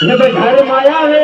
ને ભાઈ ઘર માયા રે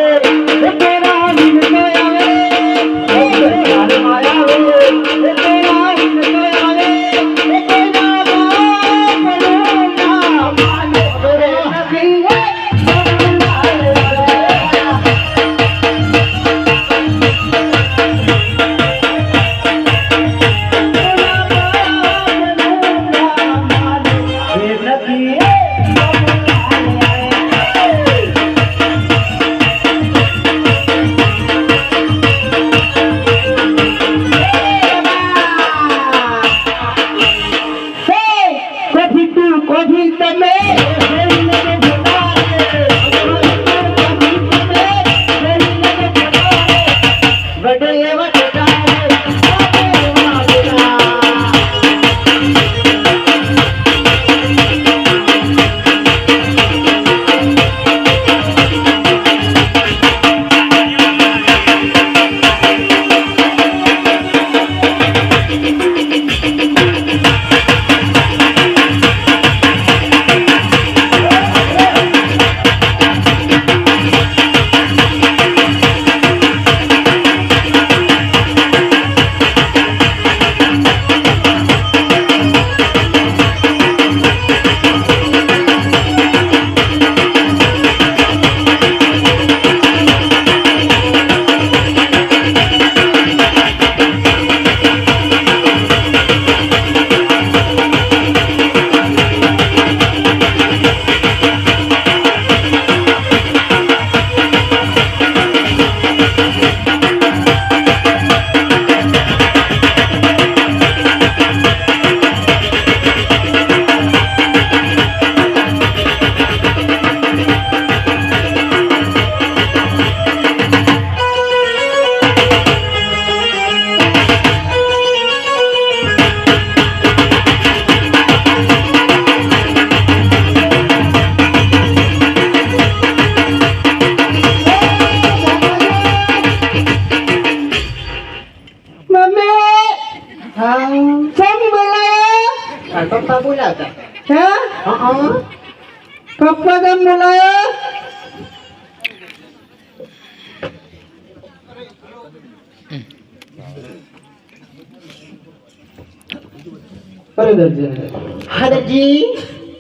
Right હા દરજી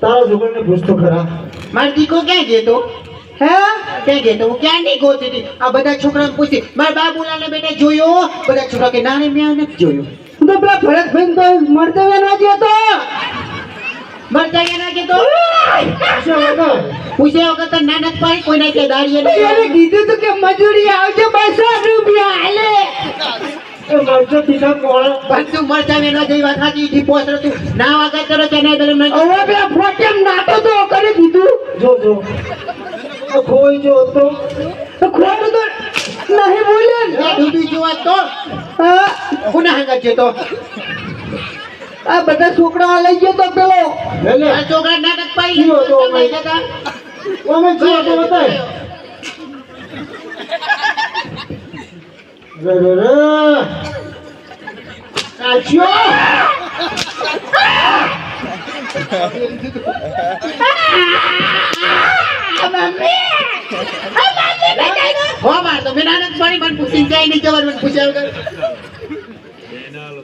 તારા છોકરાને પૂછતો ખરા. મારો દીકરો ક્યાં ગયો હે? ક્યાં ગયો હું ક્યાં નહીં ગોતી આ બધા છોકરાને પૂછતી. મારા બાબુલાલને બેટા જોયો. બધા છોકરા કે ના મેં નથી જોયો. તું તો પેલા ભરતભાઈ તો મરતા વેના ગયો તો. મરતા ગયા ના તો પૂછ્યા વગર તો ના નથી પાડી કોઈને કે દાડીએ એને નહીં કીધું તું કે મજૂરી આવશે બસો રૂપિયા હાલે. એ મળતો દીધા કોણ પણ તું મરતા વેનો જેવી વાત સાચી ઈ પોસરો તું. ના વાગત કરો કે ના પેલો નહીં હવે ફોટેમ નાટો તો કરી દીધું. જો જો. તો ખોઈ જો તો. તો ખોટું તો નહીં બોલે એ તો? હા, કોના છે તો? આ બધા છોકરા લઈ ગયો તો પેલો. છોકરા નાટક પાઈ જીવો તો અમે જીવો તો બતાય રે રે રે કાચ્યો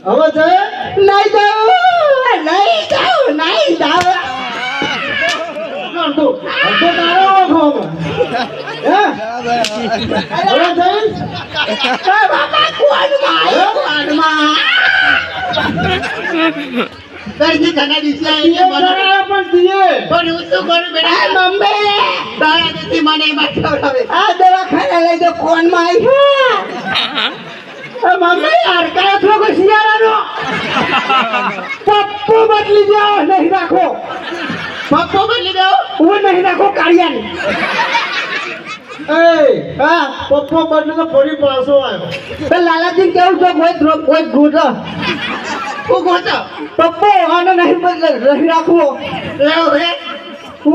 હવે નહીં જાઉં નહીં જાઉં નહીં જાઉં અડધો અડધો તારો ઓળખો હે? હવે જય બાપા કોણમાં આવ્યો કોણમાં દરજી ઘણા પપ્પો બદલી જાઓ નહીં રાખો. પપ્પુ બદલી એ હા પપ્પો બદલે તો ફરી પાછો આવ્યો. લાલાજી કેવું છે? કોઈ કોઈ ગોતો પપ્પો આને નહીં બદલે નહીં રાખવો હે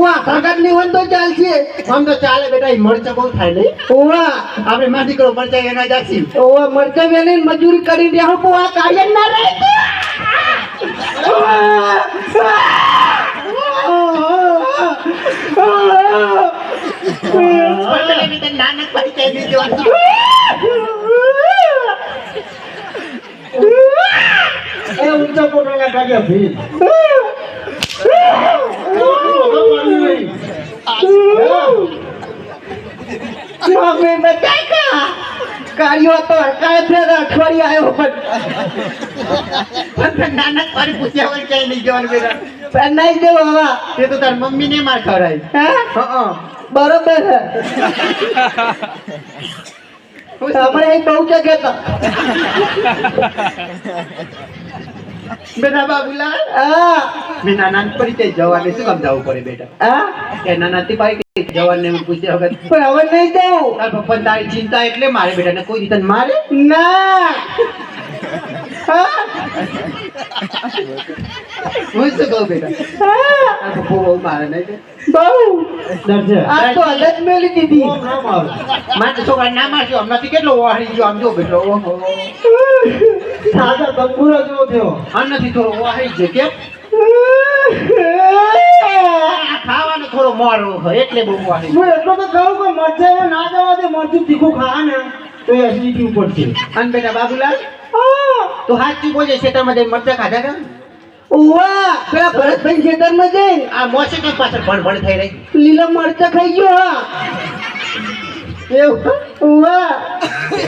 આ કાગળની હોય તો ચાલશે આમ તો ચાલે બેટા મરચા બહુ થાય નહીં ઓવા આપણે માં દીકરો મરચા એના જાસી ઓવા મરતે વેની મજૂરી કરી દે હું આ કાળિયા ના રહે. નાનક પડી જોવાનું. એ ઊંચા પોટલા કાઢ્યા ભી મમ્મી બતાકા કાર્યો તો હકાય છે અઠવાડિયે આવ્યો પણ નાનક પાણી પૂછ્યા હોય ક્યાંય નહીં જવાનું બેટા નહીં દેવો હવે. તે તો તાર મમ્મી ને માર ખવડાવી હા? બરોબર છે હમણાં એ બહુ જગ્યા બેટા બાબુલા હા. મેં નાના પડી જવા જવાને શું સમજાવું પડે બેટા? હા? કે નાના થી પાડી જવાને હું પૂછ્યા વગર પણ હવે નહીં જાઉં તાર પપ્પા તારી ચિંતા એટલે મારે બેટા ને કોઈ રીતે મારે? ના. હા હું શું કહું બેટા. હા તાર બહુ મારે નહીં તે. બહુ. આ તો હાલત મેલી દીધી. મારે. છોકરા ના મારજો હમણાંથી કેટલો વાહરી ગયો આમ જો બેટો ઓહો. સાદા તંબુરો જેવો થયો. આનાથી થોડો વાહરી ગયો કેમ? ખાવાનો થોડો મોડો એટલે બહુ હું એટલો તો કહું કે મરચાં ના જવા દે મરચું તીખું ખાવા ને તો એસિડિટી ઉપર છે? અને બેટા બાબુલાલ તો હાચું બોલે ખેતરમાં જઈને મરચા ખાધા હતા ઓવા પેલા ભરતભાઈ ખેતરમાં જઈ આ મોસે કઈ પાછળ ભણ ભણ થઈ રહી. લીલા મરચા ખાઈ ગયો હા. એવું ઓવા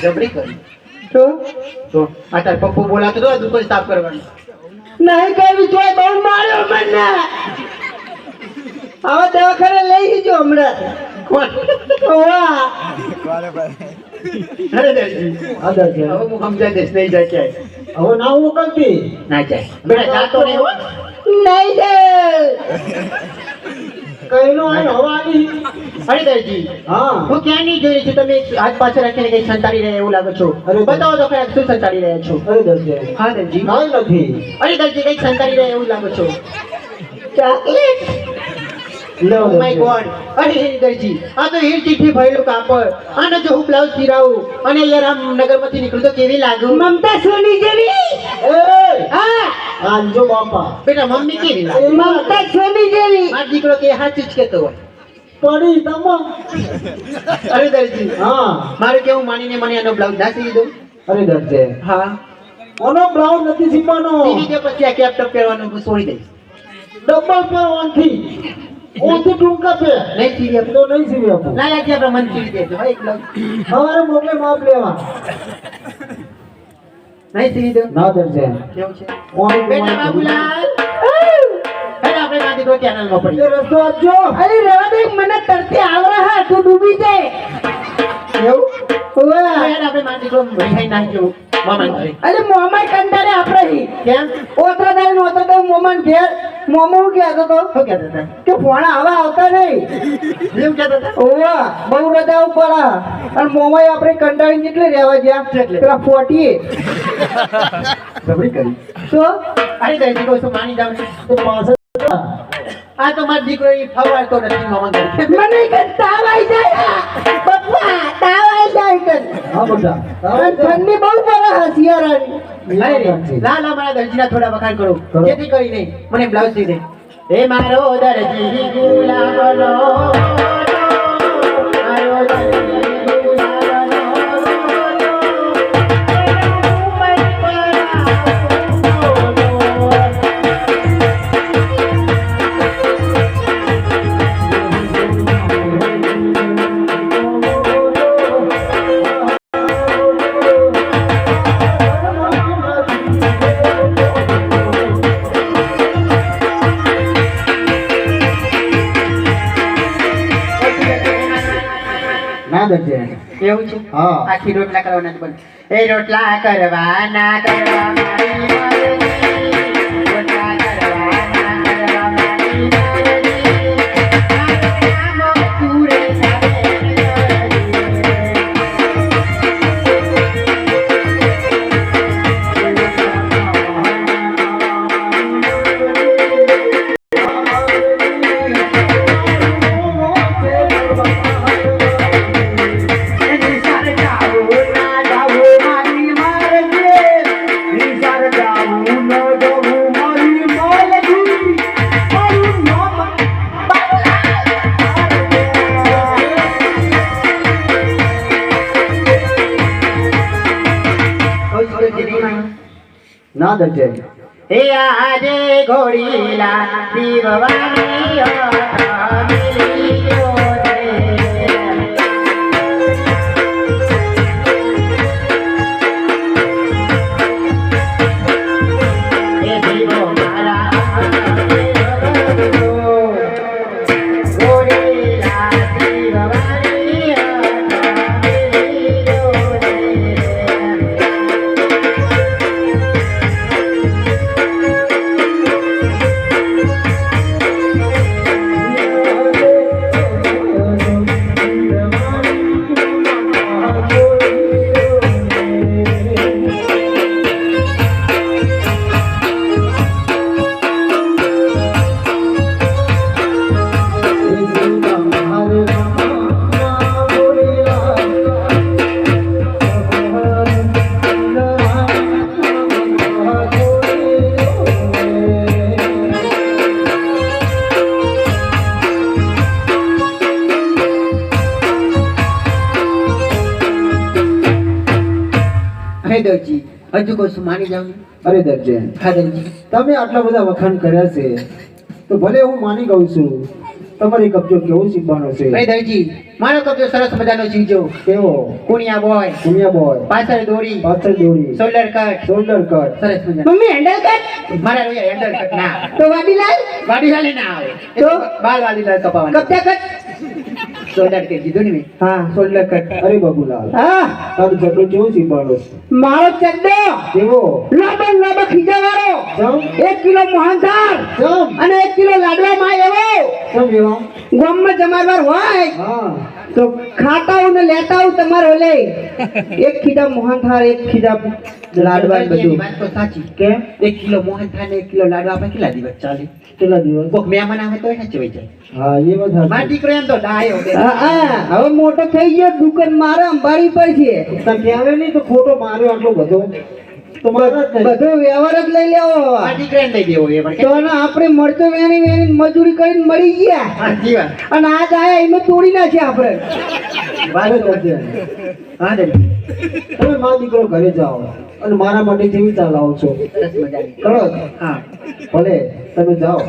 જબરી કરી. તો? તો આ તાર પપ્પુ બોલાતો તો દુકાન સાફ કરવાનું. નહીં કઈ વિચાર બહુ માર્યો મને. હવે દવાખાને લઈ જજો હમણાં. કોણ? ઓવા છે હવે હું સમજાય દઈશ નહીં જાય ક્યાંય. હવે ના મોકલતી ના જાય. બેટા જાતો નહીં હો. નહીં દે કઈનો આય હવાની અરે હા. હું ક્યાં નહીં જોઈ છું? તમે હાથ પાછળ રાખીને કઈ સંતાડી રહ્યા એવું લાગો છો? અરે બતાવો તો ખરા શું સંતાડી રહ્યા છો? અરે દરજે હા દેવજી કાંઈ નથી. કઈ સંતાડી રહ્યા એવું લાગો છો? ચોકલેટ. માય ગોડ હરિદરજી આ તો હીર ચીઠી ભરેલું કાપડ. આને જો હું બ્લાઉઝ સિરાવું અને યાર આમ નગરમાંથી નીકળું તો કેવી લાગુ? મમતા સોની જેવી? હા. આજો બાપા. બેટા મમ્મી કેવી લાગે? મમતા છોડી જેવી. મારો દીકરો કે સાચું જ કહેતો હોય. પડી તમામ. અરે દરજી હા. મારે કેવું માનીને મને આનો બ્લાઉઝ ના સીવી દઉં અરે દરજે. હા. ઓનો બ્લાઉઝ નથી સીવવાનો. સીવી દે પછી આ કેપ ટપ પહેરવાનું છોડી દઈશ. ડબલ પે ઓનથી ઓથી ટૂંકા છે નહીં સીવી આપો તો નહીં સીવી આપું. ના લાગી આપણે મન સીવી દેજો હા એકલા અમારે મોકલે માપ લેવા. નહીં સીવી દો ના દરજે કેવું છે? બેટા બાબુલાલ આપણે મારા દીકરો કેનલમાં પડી રસ્તો આપજો. અરે રેવા દે મને તરતી આવડે હા તું ડૂબી જાય. એવું? ઓવે આપણે મામા અરે મોમાય કંટાળે આપણે કેમ? ઓતરા દાઈ ઓતરા દાઈ મોમાન ઘેર મોમો કહેતો તો? શું કહેતા હતા? કે ફોણા હવે આવતા નહીં. એમ કહેતા હતા? ઓવા બહુ રજા ઉપર અને મોમાય આપણે કંટાળી જેટલે રહેવા જ્યાં એટલે? પેલા ફોટીએ. જબરી કરી. તો અરે દરજી કહું છું માની જાવ તો પાછળ આ. તો મારો દીકરો ફવાડતો નથી મામા ઘરે. મને કે તાવ આવી જાય. પપ્પા તાવ આવી જાય કે. હા બધા ઠંડી બહુ મારા દરજીના થોડા વખાણ કરો. જેથી કરીને મને બ્લાઉઝ દે એ મારો દરજી ગુલાબનો એવું છે? આખી રોટલા કરવાના એ રોટલા કરવાના કરવા ના છે હે આજે ઘોડીલા દીવવાની મિલી. હે દરજી. હજુ છું માની જાઉં અરે દરજે. હા દરજી તમે આટલા બધા વખાણ કર્યા છે તો ભલે હું માની ગઉં છું તમારી કબજો કેવો શીખવાનો છે? અરે દરજી મારો કબજો સરસ મજાનો જીવજો કેવો? કુણિયા બોય. કુણિયા બોય. પાછળ દોરી. પાછળ દોરી. શોલ્ડર કટ શોલ્ડર કટ સરસ મજાનો. મમ્મી હેન્ડલ કટ મારા રોયા હેન્ડલ કટ ના. તો વાડીલાલ? વાડી વાળી ના આવે. તો? બાલ વાળી લાલ કપાવાની. કપડા કટ શોલ્ડર કે કીધું ને મેં. હા. શોલ્ડર કટ અરે બાબુલાલ હા. તારું ઝઘડો કેવો શીખવાનો છે? મારો ચડ્ડો કેવો? લાંબો લાંબો ખીજા વાળો એક કિલો મોહનથાળ અને એક કિલો લાડવામાં એવો! ગમ જમારવાર હોય. હા. તો ખાતા હું ને લેતા હું તમારે લે. એક ખીડા મોહનથાળ એક ખીડા લાડવા બધું. વાત તો સાચી. કે એક કિલો મોહન થાય ને એક કિલો લાડવા આપણે કેટલા દિવસ ચાલે? કેટલા દિવસ? કોક મહેમાન આવે તો સચવાઈ જાય. હા એ વાત મારો સાચી દીકરો એમ તો ડાયો હા હા હવે મોટો થઈ ગયો દુકાન મારા અંબાડી પર છે. તાર આવે નહીં તો ખોટો માર્યો આટલો બધો. બધો વ્યવહાર જ લઈ લેવો. લઈ દેવો તો આપણે મળતો વેણી વેણી મજૂરી કરીને મળી ગયા. અને આજ આયા એમાં તોડી નાખ્યા આપણે. હા તમે મા દીકરો ઘરે જાઓ અને મારા માટે જેવી ચા છો. કરો. હા. ભલે તમે જાઓ.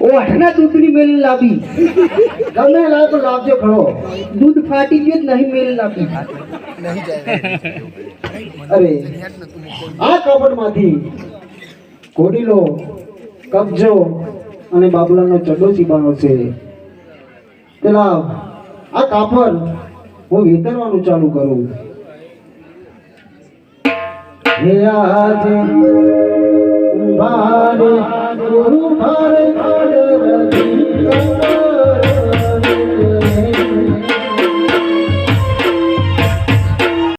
ઓઠના દૂધની મેલ લાવી. ગમે લાવ તો લાવજો ખરો દૂધ ફાટી ગયું નહીં મેલ લાવી. અરે આ કપડમાંથી ઘોડીલો કબજો અને બાબલાનો ચડો ચીબાનો છે. પેલા આ કાપડ હું વેતરવાનું ચાલુ કરું. હે આજે ஒரு பாடல் பாடுவர்